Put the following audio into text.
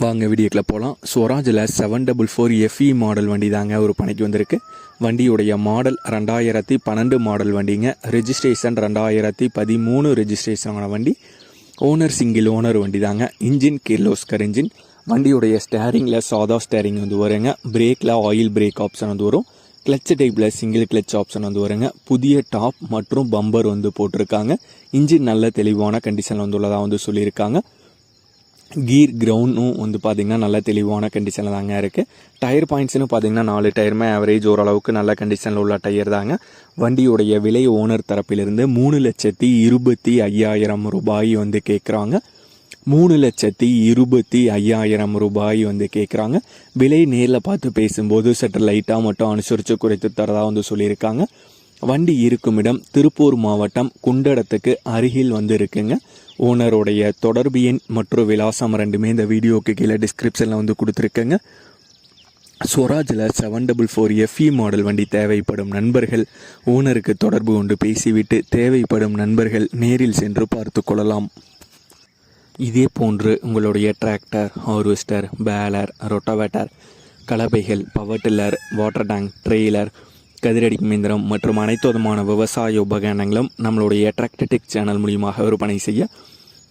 வாங்க வீடியோக்கில் போகலாம் ஸ்வராஜில் seven double four FE model வண்டி தாங்க ஒரு பணிக்கு வந்திருக்கு. வண்டியுடைய மாடல் ரெண்டாயிரத்தி பன்னெண்டு மாடல் வண்டிங்க. ரெஜிஸ்ட்ரேஷன் ரெண்டாயிரத்தி பதிமூணு ரெஜிஸ்ட்ரேஷனான வண்டி. ஓனர் சிங்கிள் ஓனர் வண்டி தாங்க இன்ஜின் கிர்லோஸ்கர் இன்ஜின் வண்டியுடைய ஸ்டேரிங்கில் சாதா ஸ்டேரிங் வந்து வருங்க. பிரேக்கில் ஆயில் பிரேக் ஆப்ஷன் வந்து வரும். கிளச் டைப்பில் சிங்கிள் கிளச் ஆப்ஷன் வந்து வருங்க. புதிய டாப் மற்றும் பம்பர் வந்து போட்டிருக்காங்க. இன்ஜின் நல்ல தெளிவான கண்டிஷனில் வந்துள்ளதாக வந்து சொல்லியிருக்காங்க. கீர் கிரவுண்டும் வந்து பார்த்திங்கன்னா நல்ல தெளிவான கண்டிஷனில் தாங்க இருக்குது டயர் பாயிண்ட்ஸ்னு பார்த்தீங்கன்னா நாலு டயருமே ஆவரேஜ் ஓரளவுக்கு நல்ல கண்டிஷனில் உள்ள டயர் தாங்க. வண்டியுடைய விலை ஓனர் தரப்பிலிருந்து மூணு லட்சத்தி இருபத்தி ஐயாயிரம் ரூபாய் வந்து கேட்குறாங்க மூணு லட்சத்தி இருபத்தி ஐயாயிரம் ரூபாய் வந்து கேட்குறாங்க விலை நேரில் பார்த்து பேசும்போது சற்று லைட்டாக மட்டும் அனுசரித்து குறைத்து தரதாக வந்து சொல்லியிருக்காங்க. வண்டி இருக்கும் இடம் திருப்பூர் மாவட்டம் குண்டடத்துக்கு அருகில் வந்து இருக்குங்க. ஓனருடைய தொடர்பு எண் மற்றும் விலாசம் ரெண்டுமே இந்த வீடியோக்கு கீழே டிஸ்கிரிப்ஷனில் வந்து கொடுத்துருக்கேங்க. ஸ்வராஜில் seven double four FE model வண்டி தேவைப்படும் நண்பர்கள் ஓனருக்கு தொடர்பு கொண்டு பேசிவிட்டு தேவைப்படும் நண்பர்கள் நேரில் சென்று பார்த்து கொள்ளலாம். இதே போன்று உங்களுடைய tractor harvester baler rotavator கலபைகள் power tiller water tank trailer கதிரடி இயந்திரம் மற்றும் அனைத்து விதமான விவசாய உபகரணங்களும் நம்மளுடைய டிராக்டர்டெக் சேனல் மூலியமாக விற்பனை செய்ய